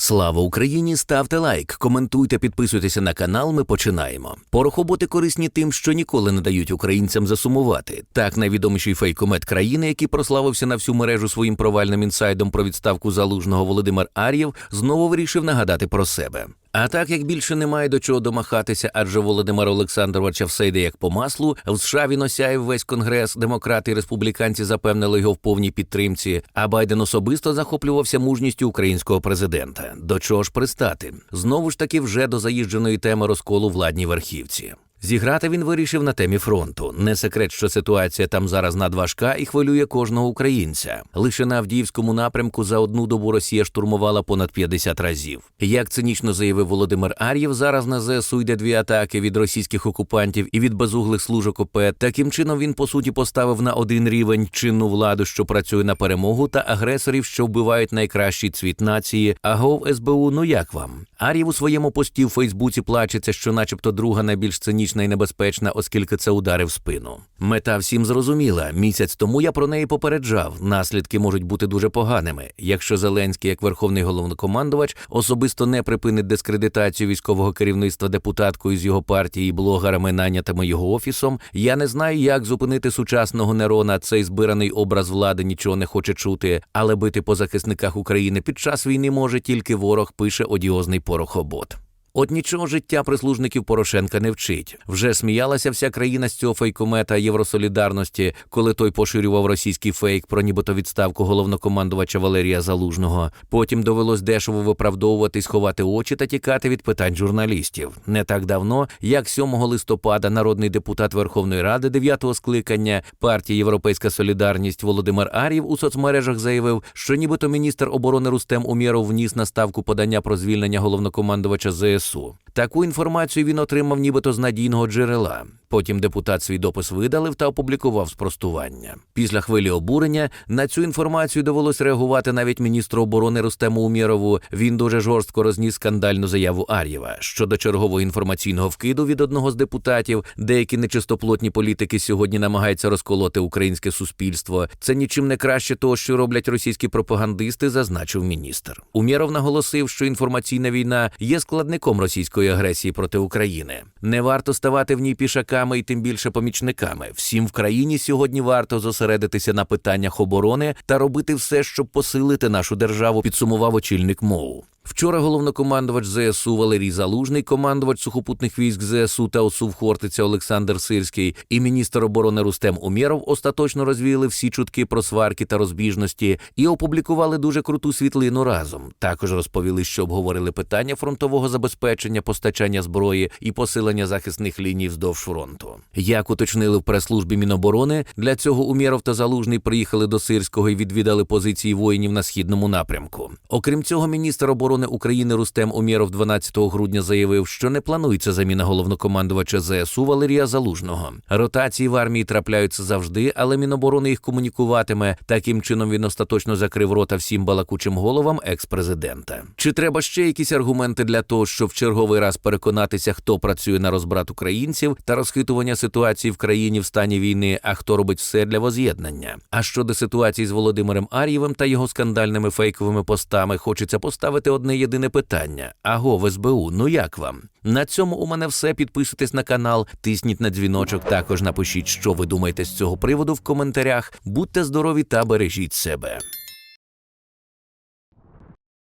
Слава Україні! Ставте лайк, коментуйте, підписуйтеся на канал. Ми починаємо. Порохоботи корисні тим, що ніколи не дають українцям засумувати. Так, найвідоміший фейкомет країни, який прославився на всю мережу своїм провальним інсайдом про відставку залужного Володимир Ар'єв, знову вирішив нагадати про себе. А так як більше немає до чого домахатися, адже Володимир Олександровича все йде як по маслу, в США він осяє весь конгрес, демократи і республіканці запевнили його в повній підтримці. А Байден особисто захоплювався мужністю українського президента. До чого ж пристати? Знову ж таки, вже до заїждженої теми розколу владній верхівці. Зіграти він вирішив на темі фронту. Не секрет, що ситуація там зараз надважка і хвилює кожного українця. Лише на Авдіївському напрямку за одну добу Росія штурмувала понад 50 разів. Як цинічно заявив Володимир Ар'єв, зараз на ЗСУ йде дві атаки від російських окупантів і від безуглих служок ОП. Таким чином він по суті поставив на один рівень чинну владу, що працює на перемогу, та агресорів, що вбивають найкращий цвіт нації. Агов СБУ, ну як вам? Ар'єв у своєму пості в Фейсбуці плачеться, що, начебто, друга найбільш цинічна і небезпечна, оскільки це удари в спину. Мета всім зрозуміла. Місяць тому я про неї попереджав. Наслідки можуть бути дуже поганими. Якщо Зеленський, як верховний головнокомандувач, особисто не припинить дискредитацію військового керівництва депутаткою з його партії і блогерами, нанятими його офісом, я не знаю, як зупинити сучасного Нерона. Цей збираний образ влади нічого не хоче чути, але бити по захисниках України під час війни може тільки ворог, пише одіозний порохобот. От нічого життя прислужників Порошенка не вчить. Вже сміялася вся країна з цього фейкомета Євросолідарності, коли той поширював російський фейк про нібито відставку головнокомандувача Валерія Залужного. Потім довелось дешево виправдовуватись, ховати очі та тікати від питань журналістів. Не так давно, як 7 листопада, народний депутат Верховної Ради 9-го скликання партії Європейська Солідарність Володимир Ар'єв у соцмережах заявив, що нібито міністр оборони Рустем Умєров вніс на ставку подання про звільнення головнокомандувача ЗСУ лісу. Таку інформацію він отримав нібито з надійного джерела. Потім депутат свій допис видалив та опублікував спростування. Після хвилі обурення на цю інформацію довелось реагувати навіть міністру оборони Рустему Умєрову. Він дуже жорстко розніс скандальну заяву Ар'єва щодо чергового інформаційного вкиду від одного з депутатів. Деякі нечистоплотні політики сьогодні намагаються розколоти українське суспільство. Це нічим не краще того, що роблять російські пропагандисти, зазначив міністр. Умєров наголосив, що інформаційна війна є складником російської агресії проти України. Не варто ставати в ній пішаками і тим більше помічниками. Всім в країні сьогодні варто зосередитися на питаннях оборони та робити все, щоб посилити нашу державу. Підсумував очільник МОУ. Вчора головнокомандувач ЗСУ Валерій Залужний, командувач сухопутних військ ЗСУ та ОСУ в Хортиця Олександр Сирський і міністр оборони Рустем Умєров остаточно розвіяли всі чутки про сварки та розбіжності і опублікували дуже круту світлину разом. Також розповіли, що обговорили питання фронтового забезпечення, постачання зброї і посилення захисних ліній вздовж фронту. Як уточнили в прес-службі Міноборони, для цього Умєров та Залужний приїхали до Сирського і відвідали позиції воїнів на східному напрямку. Окрім цього, міністр оборони України Рустем Умєров 12 грудня заявив, що не планується заміна головнокомандувача ЗСУ Валерія Залужного. Ротації в армії трапляються завжди, але Міноборони їх комунікуватиме. Таким чином він остаточно закрив рота всім балакучим головам екс-президента. Чи треба ще якісь аргументи для того, щоб в черговий раз переконатися, хто працює на розбрат українців та розхитування ситуації в країні в стані війни, а хто робить все для воз'єднання? А щодо ситуації з Володимиром Ар'євим та його скандальними фейковими постами, хочеться поставити одне єдине питання: аго, в СБУ, ну як вам? На цьому у мене все. Підписуйтесь на канал, тисніть на дзвіночок. Також напишіть, що ви думаєте з цього приводу в коментарях. Будьте здорові та бережіть себе.